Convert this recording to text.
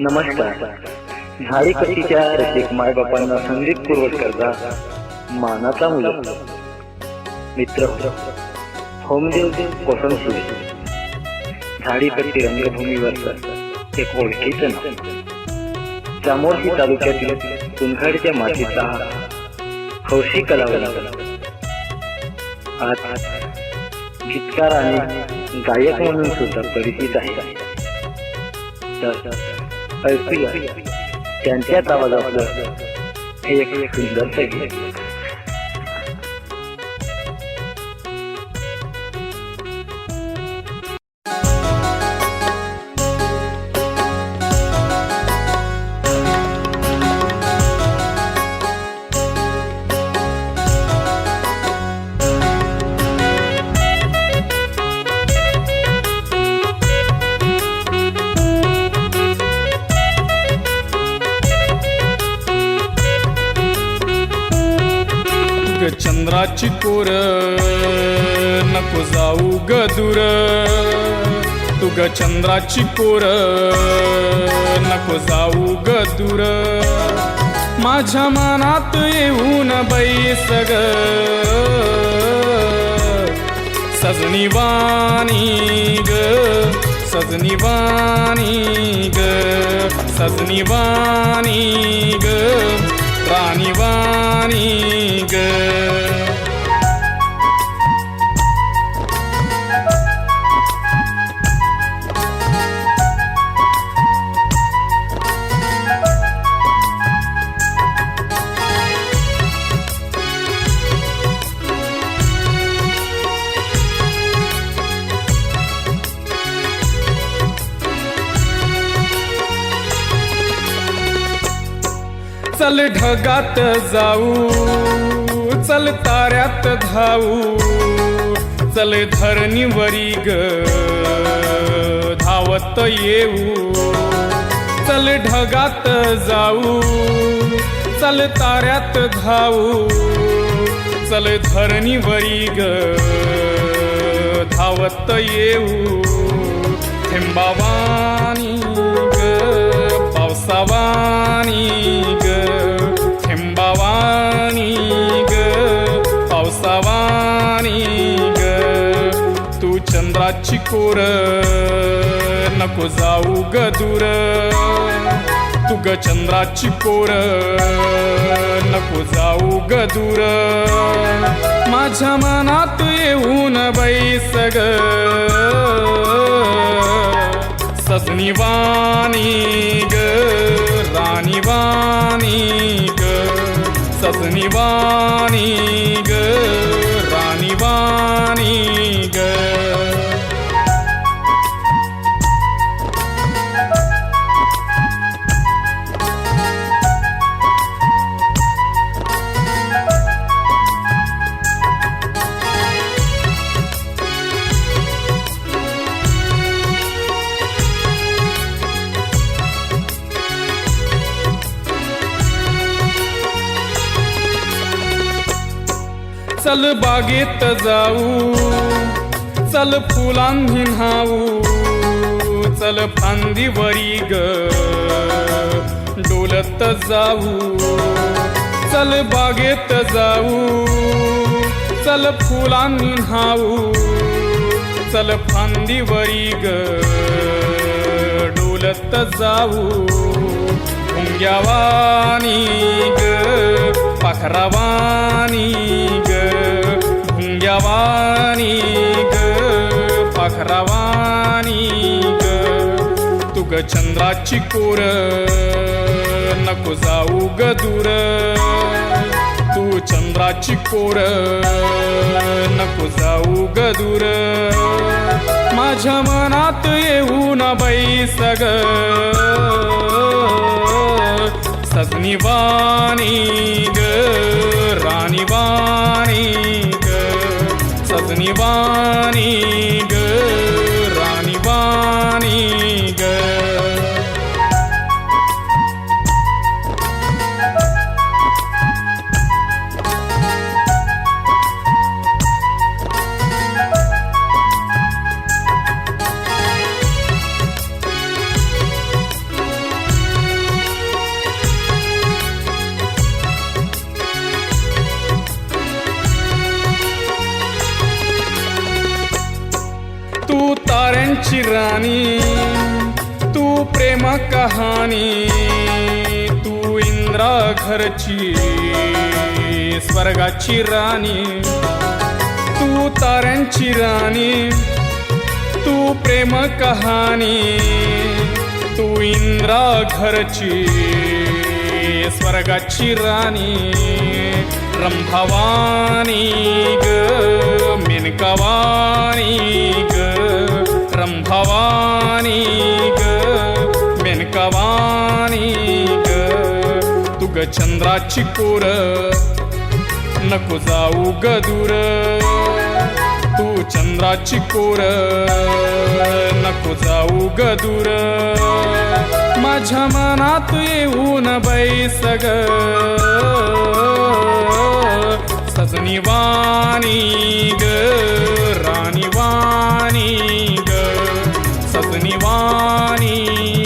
नमस्कार. झाडी कट्टीच्या रसिक मायबापांना संगीतपूर्वक करता मानाचा मुलगा. मित्र होमदेव कोसम सुरे झाडी कट्टी रंगभूमीवरचं एक ओळखीचं नाव. चामोर्शी तालुक्यातील कुंभाडच्या मातीचा हौशी कलावंत. आज गीतकार आणि गायक म्हणून सुद्धा परिचित आहे. तर ऐकूया त्यांच्याच आवाजातलं एक सुंदर गीत चंद्राची कोर नको जाऊ ग दूर. तू ग चंद्राची कोर नको जाऊ ग दूर. माझ्या मनात येऊन बैस ग सजनी वाणी ग सजनी वाणी ग सजनी वाणी ग. राणी वाणी ग. चल ढगात जाऊ चल ताऱ्यात धावू चल धरणीवरी ग धावत येऊ. चल ढगात जाऊ चल ताऱ्यात धावू चल धरणीवरी ग धावत येऊ. थेंबावानी चंद्राची कोर नको जाऊ ग दूर. तू ग चंद्राची कोर नको जाऊ ग दूर. माझ्या मनात येऊन बैस ग सजनी वाणी ग राणी वाणी ग. सजनी वाणी चल बागेत जाऊ चल फुलांनी न्हाऊ चल फांदीवरी ग डोलत जाऊ. चल बागेत जाऊ चल फुलांनी न्हाऊ चल फांदीवरी ग डोलत जाऊ. भुंग्यावानी ग पाखरावानी ग भुंग्यावानी ग पाखरावानी ग. तू ग चंद्राची कोर नको जाऊ ग दूर. तू चंद्राची कोर नको जाऊ ग दूर. माझ्या मनात येऊन बैस ग सजनी वाणी स्वर्गाची राणी तू प्रेम कहाणी तू इंद्रा घरची स्वर्गाची राणी तू ताऱ्यांची राणी तू प्रेम कहाणी तू इंद्रा घरची स्वर्गाची राणी रंभवानी चंद्राची कोर नको जाऊ ग दूर. तू चंद्राची कोर नको जाऊ ग दूर. माझ्या मनात येऊन बैस ग सजनी वाणी ग राणी वाणी ग. सजनी वाणी